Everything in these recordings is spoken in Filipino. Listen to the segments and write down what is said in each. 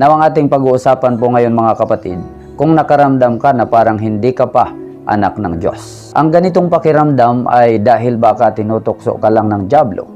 Now ang ating pag-uusapan po ngayon mga kapatid, kung nakaramdam ka na parang hindi ka pa anak ng Diyos. Ang ganitong pakiramdam ay dahil baka tinutokso ka lang ng Diablo,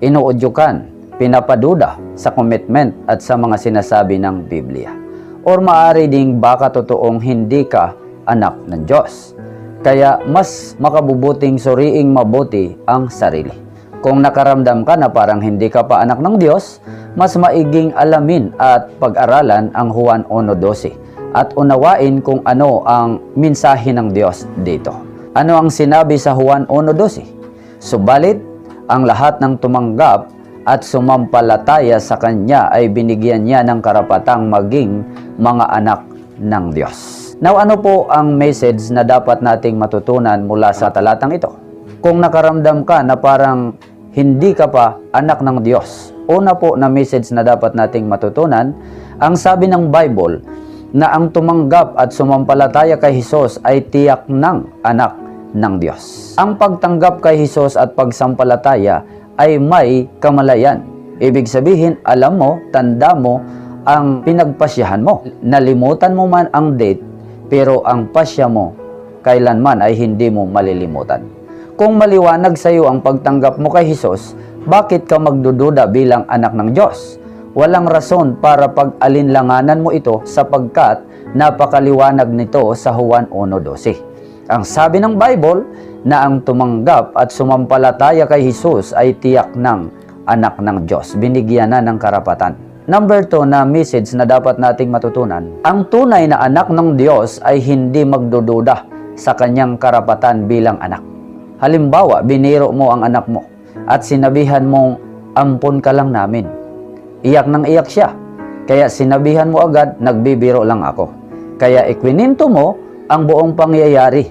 inuudyukan, pinapaduda sa commitment at sa mga sinasabi ng Biblia. Or maaari ding baka totoong hindi ka anak ng Diyos. Kaya mas makabubuting suriing mabuti ang sarili. Kung nakaramdam ka na parang hindi ka pa anak ng Diyos, mas maiging alamin at pag-aralan ang Juan 1.12 at unawain kung ano ang minsahe ng Diyos dito. Ano ang sinabi sa Juan 1.12? Subalit, ang lahat ng tumanggap at sumampalataya sa Kanya ay binigyan niya ng karapatang maging mga anak ng Diyos. Now, ano po ang message na dapat nating matutunan mula sa talatang ito? Kung nakaramdam ka na parang hindi ka pa anak ng Diyos, una po na message na dapat nating matutunan, ang sabi ng Bible na ang tumanggap at sumampalataya kay Hesus ay tiyak ng anak ng Diyos. Ang pagtanggap kay Hesus at pagsampalataya ay may kamalayan. Ibig sabihin, alam mo, tanda mo ang pinagpasyahan mo. Nalimutan mo man ang date, pero ang pasya mo kailanman ay hindi mo malilimutan. Kung maliwanag sa iyo ang pagtanggap mo kay Hesus, bakit ka magdududa bilang anak ng Diyos? Walang rason para pag-alinlanganan mo ito sapagkat napakaliwanag nito sa Juan 1.12. Ang sabi ng Bible na ang tumanggap at sumampalataya kay Hesus ay tiyak ng anak ng Diyos. Binigyan na ng karapatan. Number 2 na message na dapat nating matutunan. Ang tunay na anak ng Diyos ay hindi magdududa sa kanyang karapatan bilang anak. Halimbawa, biniro mo ang anak mo at sinabihan mong ampon ka lang namin. Iyak nang iyak siya. Kaya sinabihan mo agad, nagbibiro lang ako. Kaya ikwininto mo ang buong pangyayari.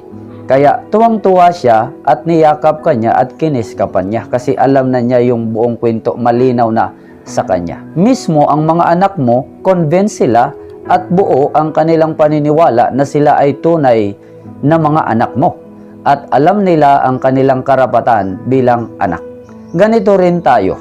Kaya tuwang-tuwa siya at niyakap ka niya at kiniskapan niya kasi alam na niya yung buong kwento malinaw na sa kanya. Mismo ang mga anak mo, convince sila at buo ang kanilang paniniwala na sila ay tunay na mga anak mo at alam nila ang kanilang karapatan bilang anak. Ganito rin tayo.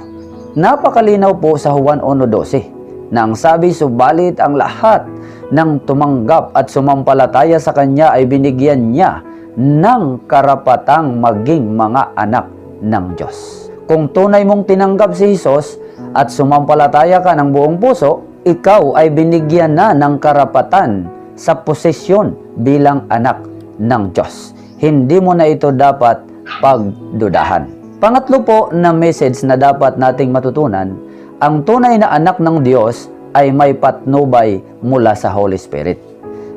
Napakalinaw po sa Juan 1.12 na ang sabi subalit ang lahat ng tumanggap at sumampalataya sa Kanya ay binigyan niya ng karapatang maging mga anak ng Diyos. Kung tunay mong tinanggap si Jesus at sumampalataya ka ng buong puso, ikaw ay binigyan na ng karapatan sa posisyon bilang anak ng Diyos. Hindi mo na ito dapat pagdudahan. Pangatlo po na message na dapat nating matutunan, ang tunay na anak ng Diyos ay may patnubay mula sa Holy Spirit.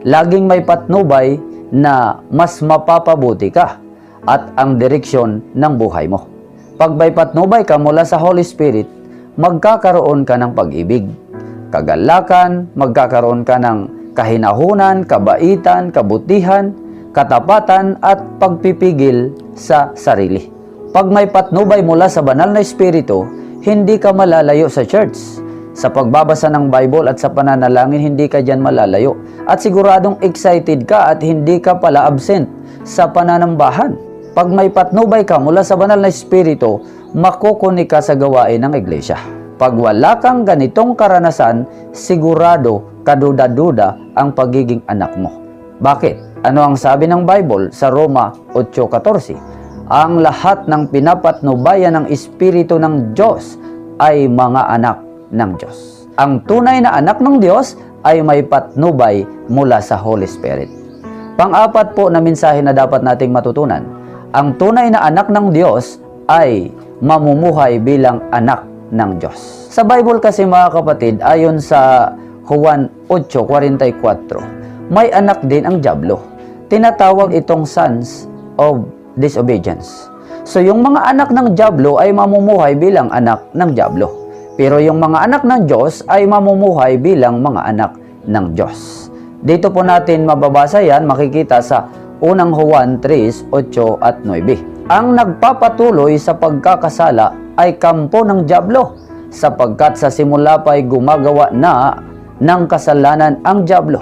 Laging may patnubay na mas mapapabuti ka at ang direksyon ng buhay mo. Pag may patnubay ka mula sa Holy Spirit, magkakaroon ka ng pag-ibig, kagalakan, magkakaroon ka ng kahinahunan, kabaitan, kabutihan, katapatan at pagpipigil sa sarili. Pag may patnubay mula sa banal na espiritu, hindi ka malalayo sa church. Sa pagbabasa ng Bible at sa pananalangin, hindi ka dyan malalayo. At siguradong excited ka at hindi ka pala absent sa pananambahan. Pag may patnubay ka mula sa banal na espiritu, makukuni ka sa gawain ng iglesia. Pag wala kang ganitong karanasan, sigurado kaduda-duda ang pagiging anak mo. Bakit? Ano ang sabi ng Bible sa Roma 8.14? Ang lahat ng pinapatnubayan ng Espiritu ng Diyos ay mga anak ng Diyos. Ang tunay na anak ng Diyos ay may patnubay mula sa Holy Spirit. Pang-apat po na mensahe na dapat nating matutunan. Ang tunay na anak ng Diyos ay mamumuhay bilang anak ng Diyos. Sa Bible kasi mga kapatid, ayon sa Juan 8.44, may anak din ang Diablo. Tinatawag itong sons of disobedience. So yung mga anak ng Diablo ay mamumuhay bilang anak ng Diablo. Pero yung mga anak ng Diyos ay mamumuhay bilang mga anak ng Diyos. Dito po natin mababasa yan, makikita sa unang Juan 3, 8 at 9. Ang nagpapatuloy sa pagkakasala ay kampo ng Diablo, sapagkat sa simula pa ay gumagawa na ng kasalanan ang Diablo.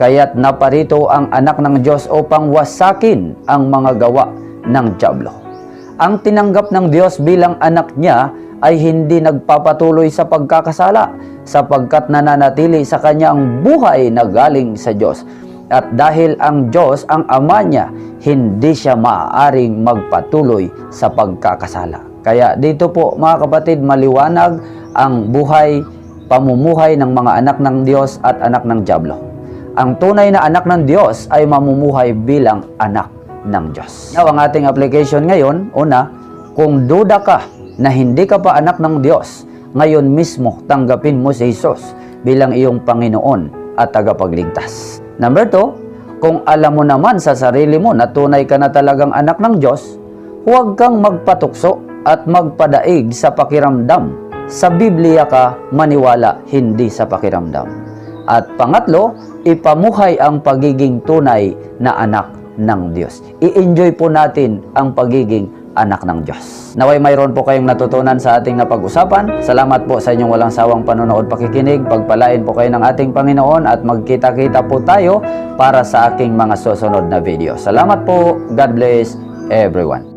Kaya't naparito ang anak ng Diyos upang wasakin ang mga gawa ng Diablo. Ang tinanggap ng Diyos bilang anak niya ay hindi nagpapatuloy sa pagkakasala sapagkat nananatili sa kanya ang buhay na galing sa Diyos. At dahil ang Diyos ang ama niya, hindi siya maaaring magpatuloy sa pagkakasala. Kaya dito po mga kapatid, maliwanag ang buhay, pamumuhay ng mga anak ng Diyos at anak ng Diablo. Ang tunay na anak ng Diyos ay mamumuhay bilang anak ng Diyos. Now, ang ating application ngayon, una, kung duda ka na hindi ka pa anak ng Diyos, ngayon mismo tanggapin mo si Jesus bilang iyong Panginoon at tagapagligtas. Number two, kung alam mo naman sa sarili mo na tunay ka na talagang anak ng Diyos, huwag kang magpatukso at magpadaig sa pakiramdam. Sa Biblia ka maniwala, hindi sa pakiramdam. At pangatlo, ipamuhay ang pagiging tunay na anak ng Diyos. I-enjoy po natin ang pagiging anak ng Diyos. Naway mayroon po kayong natutunan sa ating napag-usapan. Salamat po sa inyong walang sawang panonood pakikinig. Pagpalain po kayo ng ating Panginoon at magkita-kita po tayo para sa aking mga susunod na video. Salamat po. God bless everyone.